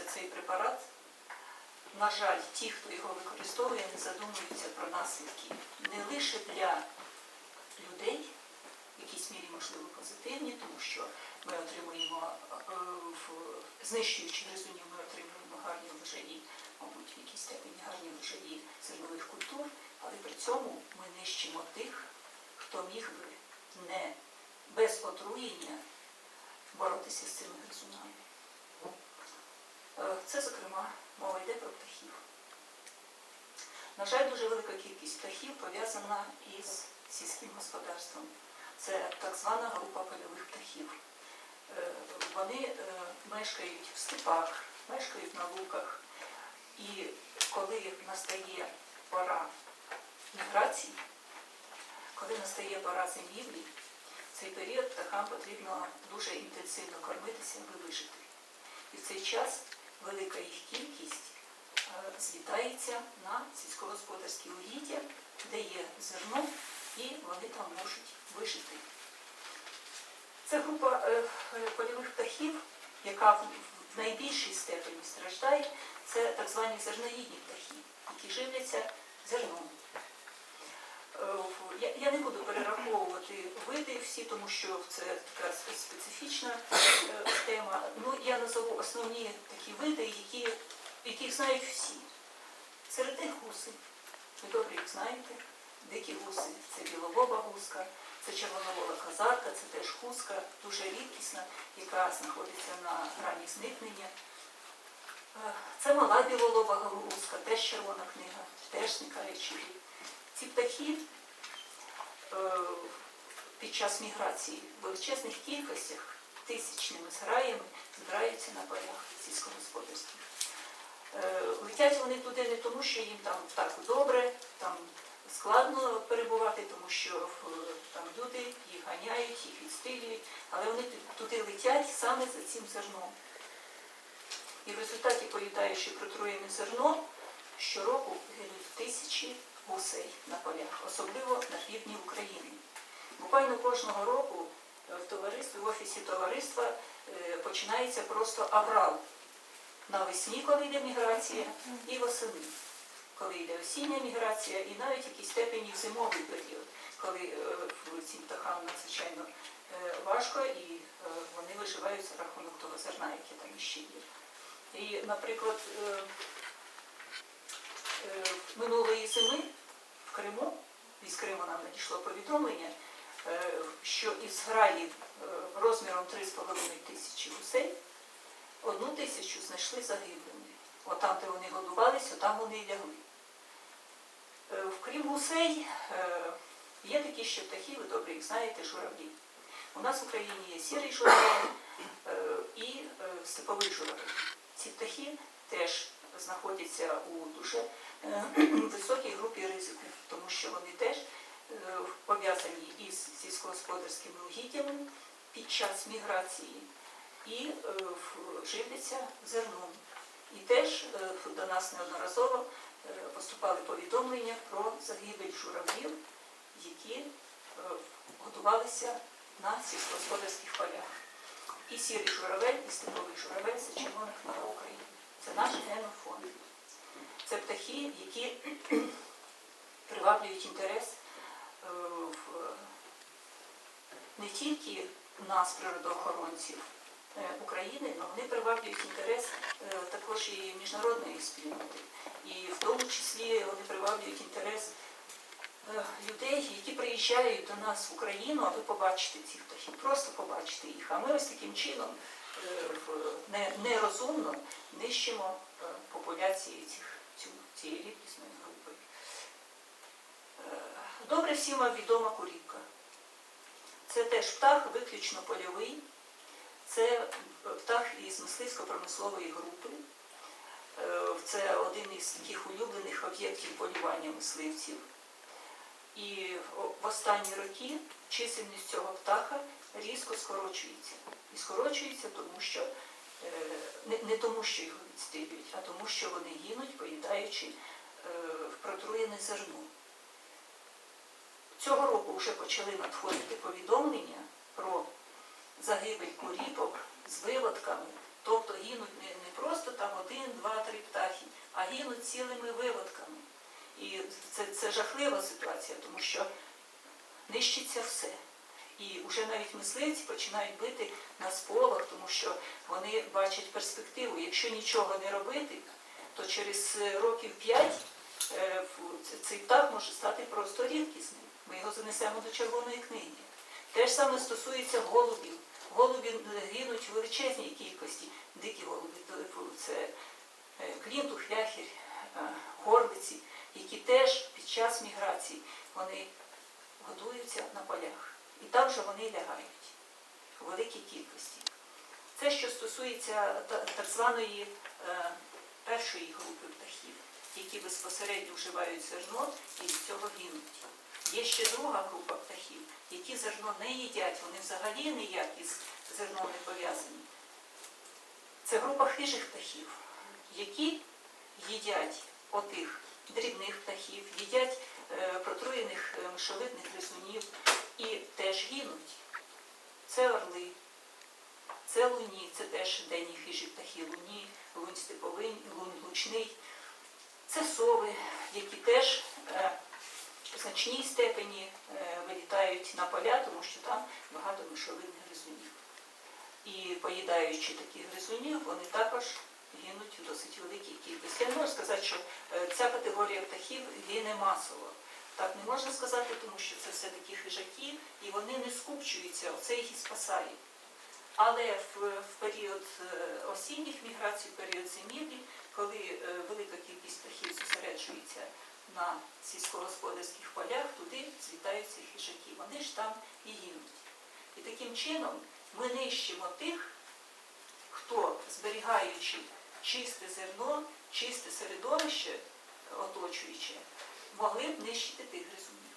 використовується цей препарат, на жаль, ті, хто його використовує, не задумуються про наслідки не лише для людей, в якійсь мірі, можливо, позитивні, тому що ми отримуємо, е, знищуючи гризунів, ми отримуємо гарні врожаї, мабуть, в якійсь степені гарні врожаї зернових культур, але при цьому ми нищимо тих, хто міг би не без отруєння боротися з цими гризунами. Е, Це, зокрема, мова йде про птахів. На жаль, дуже велика кількість птахів пов'язана із сільським господарством. Це так звана група польових птахів. Е, Вони е, мешкають в степах, мешкають на луках. І коли настає пора міграції, коли настає пора зимівлі, цей період птахам потрібно дуже інтенсивно кормитися, аби вижити. І в цей час велика їх кількість е, злітається на сільськогосподарські угіддя, де є зерно, і вони там можуть вижити. Це група е, е, польових птахів, яка в найбільшій степені страждає, це так звані зерноїдні птахи, які живляться зерном. Я не буду перераховувати види всі, тому що це така специфічна е, тема. Ну, я назову основні такі види, які, яких знають всі. Серед них гуси. Ви добре їх знаєте. Дикі гуси це біловоба гуска, це червоновола казарка, це теж гуска, дуже рідкісна, яка знаходиться на грані зникнення. Е, Це мала білолоба гуска, теж червона книга, теж зникає чилі. Ці птахи е, під час міграції в величезних кількостях, тисячними зграями, збираються на полях сільськогосподарських. Е, Летять вони туди не тому, що їм там так добре, там складно перебувати, тому що е, там люди їх ганяють, їх відстрілюють, але вони туди летять саме за цим зерном. І в результаті, поїдаючи протруєне зерно, щороку гинуть тисячі гусей на полях, особливо на півдні України. Буквально кожного року е, в товаристві, в офісі товариства е, починається просто аврал навесні, коли йде міграція, і восени, коли йде осіння міграція, і навіть в якійсь степені зимовий період, коли е, цим птахам надзвичайно важко і вони виживають за рахунок того зерна, яке там іще є. І, наприклад, минулої зими в Криму, із Криму нам надійшло повідомлення, що із зграї е, розміром 3,5 тисячі гусей одну тисячу знайшли загиблими. Отам, де вони годувалися, там вони і лягли. Е, Вкрім гусей е, є такі ще птахи, ви добре їх знаєте, журавлі. У нас в Україні є сірий журавель е, і е, степовий журавель. Ці птахи теж знаходяться у дуже е, високій групі ризику, тому що вони теж е, пов'язані із угіддями під час міграції і е, живляться зерном. І теж е, до нас неодноразово е, поступали повідомлення про загибель журавлів, які годувалися на сільськогосподарських полях. І сірий журавель, і степовий журавель це червона книга України. Це наш генофонд. Це птахи, які приваблюють інтерес в не тільки нас, природоохоронців е, України, але вони приваблюють інтерес е, також і міжнародної спільноти. І в тому числі вони приваблюють інтерес е, людей, які приїжджають до нас в Україну, аби побачити цих птахів, просто побачити їх. А ми ось таким чином нерозумно нищимо популяції цих, цієї рідкісної групи. Добре всім відома курівка. Це теж птах виключно польовий. Це птах із мисливсько-промислової групи. Е, Це один із таких улюблених об'єктів полювання мисливців. І в останні роки чисельність цього птаха різко скорочується. І скорочується тому, що е, не, тому, що його відстрілюють, а тому, що вони гинуть, поїдаючи е, протруєне зерно. Цього року вже почали надходити повідомлення про загибель куріпок з виводками, тобто гинуть не, не просто там один, два, три птахи, а гинуть цілими виводками. І це, це жахлива ситуація, тому що нищиться все. І вже навіть мисливці починають бити на сполох, тому що вони бачать перспективу. Якщо нічого не робити, то через років п'ять е, цей птах може стати просто рідкісним. Ми його занесемо до червоної книги. Те ж саме стосується голубів. Голубі е, гинуть в величезній кількості. Дикі голуби, то- це е, клінтух, ляхір, е, горлиці, які теж під час міграції вони годуються на полях. І там же вони лягають у великій кількості. Це, що стосується так званої е, першої групи птахів, які безпосередньо вживають зерно і від цього гинуть. Є ще друга група птахів, які зерно не їдять, вони взагалі ніяк із зерном не пов'язані. Це група хижих птахів, які їдять отих дрібних птахів, їдять е, протруєних е, мишовидних гризунів і теж гинуть. Це орли, це луні, це теж денні хижі птахи луні, лунь степовий, лунь лучний. Це сови, які теж е, значній степені е, вилітають на поля, тому що там багато мишовидних гризунів. І поїдаючи таких гризунів, вони також гинуть у досить великій кількості. Я не можу сказати, що е, ця категорія птахів гине масово. Так не можна сказати, тому що це все-таки хижаки, і вони не скупчуються, оце їх і спасає. Але в, в період е, осінніх міграцій, в період зимівлі, коли велика кількість птахів зосереджується на сільськогосподарських полях, туди злітаються хижаки. Вони ж там і гинуть. І таким чином ми нищимо тих, хто, зберігаючи чисте зерно, чисте середовище оточуюче, могли б нищити тих гризунів.